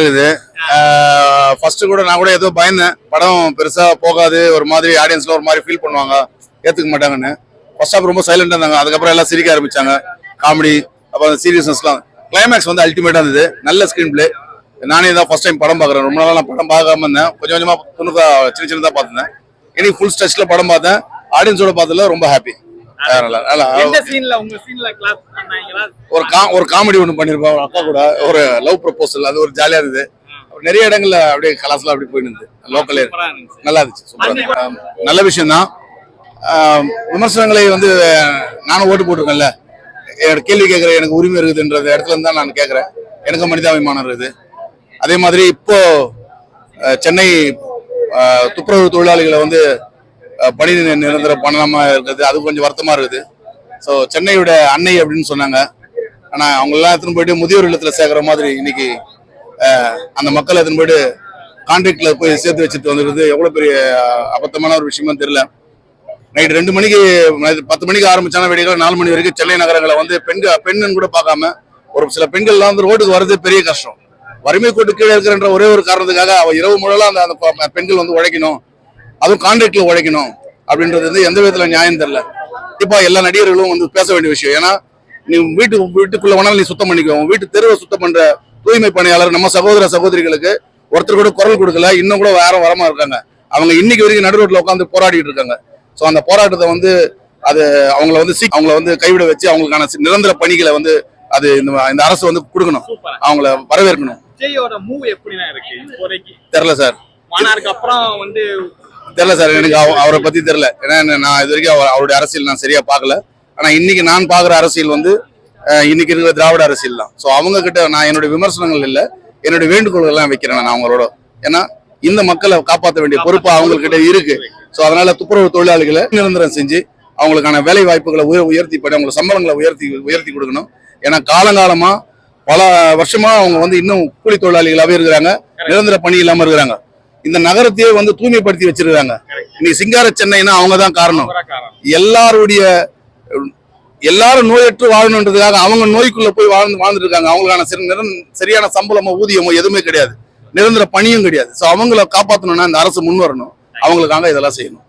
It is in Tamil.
இருக்குது. ஃபர்ஸ்ட் கூட நான் கூட ஏதோ பயந்தேன். படம் பெருசா போகாது ஒரு மாதிரி ஆடியன்ஸ்ல ஒரு மாதிரி ஃபீல் பண்ணுவாங்க. ஏத்துக்க மாட்டாங்கன்னு. ஃபர்ஸ்ட் ஆஃப் ரொம்ப சைலண்டா இருந்தாங்க. அதுக்கப்புறம் எல்லாம் சிரிக்க ஆரம்பிச்சாங்க. காமெடி அப்புறம் சீரியஸ்னஸ்லாம் கிளைமேக்ஸ் வந்து அல்டிமேட்டா இருந்தது. நல்ல ஸ்கிரீன் பிளே நானே தான் ஃபர்ஸ்ட் டைம் படம் பார்க்குறேன். ரொம்ப நாளாக நான் படம் பார்க்காம இருந்தேன். கொஞ்சம் கொஞ்சமாக துணுக்கா சின்ன சின்னதாக பார்த்துருந்தேன். இனி ஃபுல் ஸ்ட்ரெச்சில் படம் பார்த்தேன். ஆடியன்ஸோட பார்த்ததுல ரொம்ப ஹாப்பி ஒரு கா ஒரு காமெடி ஒன்று பண்ணியிருப்பேன் ஒரு அக்கா கூட ஒரு லவ் ப்ரப்போசல் அது ஒரு ஜாலியாக இருந்தது. நிறைய இடங்கள்ல அப்படியே கலாஸ்லாம் அப்படி போயிட்டு இருந்தது. லோக்கல் நல்லா இருந்துச்சு. நல்ல விஷயம் தான் விமர்சனங்களை வந்து நானும் ஓட்டு போட்டிருக்கேன்ல. கேள்வி கேட்குற எனக்கு உரிமை இருக்குதுன்றது இடத்துல இருந்து தான் நான் கேட்குறேன். எனக்கு மனிதாபிமானம் இருக்குது. அதே மாதிரி இப்போ சென்னை துப்புரவு தொழிலாளிகளை வந்து பணி நிரந்தரம் பண்ணாம இருக்குது. அது கொஞ்சம் வருத்தமா இருக்குது. ஸோ சென்னையோட அன்னை அப்படின்னு சொன்னாங்க. ஆனால் அவங்க எத்தனை போயிட்டு முதியோர் இல்லத்தில் சேர்க்குற மாதிரி இன்னைக்கு அந்த மக்கள் எடுத்துன்னு போயிட்டு கான்ட்ராக்ட்ல போய் சேர்த்து வச்சுட்டு வந்துடுறது எவ்வளோ பெரிய அபத்தமான ஒரு விஷயமா தெரியல. நைட் ரெண்டு மணிக்கு பத்து மணிக்கு ஆரம்பிச்சான வெடிகள் நாலு மணி வரைக்கும் சென்னை நகரங்களை வந்து பெண்கள் பெண்ணுன்னு கூட பார்க்காம ஒரு சில பெண்கள்லாம் வந்து ரோட்டுக்கு வர்றது பெரிய கஷ்டம். வறுமை கோட்டு கீழே இருக்கிறன்ற ஒரே ஒரு காரணத்துக்காக அவ இரவு முழலாம் அந்த அந்த பெண்கள் வந்து உழைக்கணும். அதுவும் கான்ட்ராக்ட்ல உழைக்கணும் அப்படின்றது வந்து எந்த விதத்துல நியாயம் தெரியல. கண்டிப்பா எல்லா நடிகர்களும் வந்து பேச வேண்டிய விஷயம். ஏன்னா நீ வீட்டு வீட்டுக்குள்ள வேணாலும் நீ சுத்தம் பண்ணிக்கோ. உன் வீட்டு தெருவை சுத்தம் பண்ற தூய்மை பணியாளர் நம்ம சகோதர சகோதரிகளுக்கு ஒருத்தர் கூட குரல் கொடுக்கல. இன்னும் கூட யாரும் வரமா இருக்காங்க. அவங்க இன்னைக்கு வரைக்கும் நடு ரோட்ல உட்காந்து போராடிட்டு இருக்காங்க. ஸோ அந்த போராட்டத்தை வந்து அது அவங்கள வந்து சீ அவங்கள வந்து கைவிட வச்சு அவங்களுக்கான நிரந்தர பணிகளை வந்து அது இந்த அரசு வந்து கொடுக்கணும். அவங்கள வரவேற்கணும். தெரில சார். அப்புறம் வந்து தெரில சார் எனக்கு அவ- அவரை பத்தி தெரில ஏன்னா என்ன- நான் இது வரைக்கும் அவர் அவருடைய அரசியல் நான் சரியா பார்க்கல. ஆனா இன்னைக்கு நான் பார்க்குற அரசியல் வந்து இன்னைக்கு இருக்கிற திராவிட அரசியல் தான். ஸோ அவங்க கிட்ட நான் என்னுடைய விமர்சனங்கள் இல்லை. என்னுடைய வேண்டுகோள்கள் எல்லாம் வைக்கிறேன் நான் அவங்களோட. ஏன்னா இந்த மக்களை காப்பாற்ற வேண்டிய பொறுப்பு அவங்கக்கிட்ட இருக்கு. ஸோ அதனால துப்புரவு தொழிலாளிகளை நிரந்தரம் செஞ்சு அவங்களுக்கான வேலை வாய்ப்புகளை உயர் உயர்த்தி படி அவங்களுக்கு சம்பளங்களை உயர்த்தி உயர்த்தி கொடுக்கணும். ஏன்னா காலங்காலமா பல வருஷமா அவங்க வந்து இன்னும் கூலி தொழிலாளிகளாவே இருக்கிறாங்க. நிரந்தர பணி இல்லாம இருக்கிறாங்க. இந்த நகரத்தையே வந்து தூய்மைப்படுத்தி வச்சிருக்காங்க. இன்னைக்கு சிங்கார சென்னைனா அவங்க தான் காரணம். எல்லாருடைய எல்லாரும் நோயற்று வாழணுன்றதுக்காக அவங்க நோய்க்குள்ள போய் வாழ்ந்து வாழ்ந்துட்டு இருக்காங்க அவங்களுக்கான சிற- சரியான சம்பளமோ ஊதியமோ எதுவுமே கிடையாது. நிரந்தர பணியும் கிடையாது. ஸோ அவங்கள காப்பாற்றணும்னா இந்த அரசு முன் வரணும். அவங்களுக்காக இதெல்லாம் செய்யணும்.